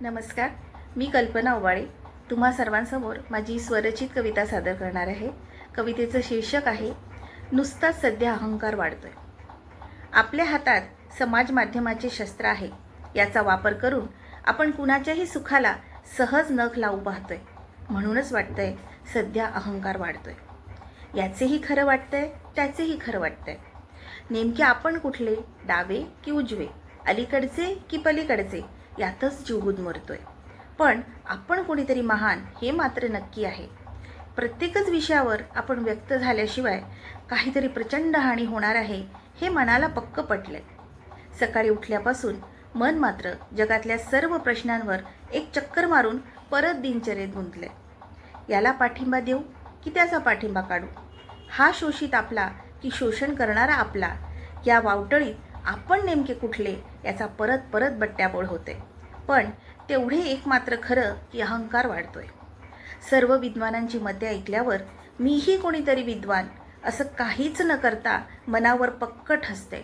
नमस्कार मी कल्पना ओवाळे तुम्हा सर्वांसमोर माझी स्वरचित कविता सादर करणार आहे. कवितेचं शीर्षक आहे नुसताच सध्या अहंकार वाढतोय. आपल्या हातात समाज माध्यमाचे शस्त्र आहे. याचा वापर करून आपण कुणाच्याही सुखाला सहज नख लावू पाहतोय. म्हणूनच वाटतंय सध्या अहंकार वाढतोय. याचेही खरं वाटतंय त्याचेही खरं वाटतंय. नेमके आपण कुठले डावे की उजवे? अलीकडचे की पलीकडचे? यातच जीव आहे पण आपण कोणीतरी महान हे मात्र नक्की आहे. प्रत्येकच विषयावर आपण व्यक्त झाल्याशिवाय काहीतरी प्रचंड हानी होणार आहे हे मनाला पक्क पटलंय. सकाळी उठल्यापासून मन मात्र जगातल्या सर्व प्रश्नांवर एक चक्कर मारून परत दिनचर्येत गुंतलंय. याला पाठिंबा देऊ की त्याचा पाठिंबा काढू? हा शोषित आपला की शोषण करणारा आपला? या वावटळीत आपण नेमके कुठले याचा परत परत बट्ट्याबोळ होते. पण तेवढे एक मात्र खरं की अहंकार वाढतोय. सर्व विद्वानांची मते ऐकल्यावर मीही कोणीतरी विद्वान असं काहीच न करता मनावर पक्क ठसते.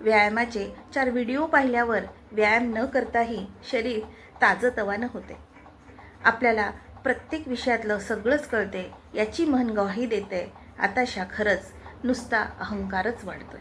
व्यायामाचे चार व्हिडिओ पाहिल्यावर व्यायाम न करताही शरीर ताजंतवानं होते. आपल्याला प्रत्येक विषयातलं सगळंच कळते याची म्हण ग्वाही देते आताशा खरंच नुसता अहंकारच वाढतोय.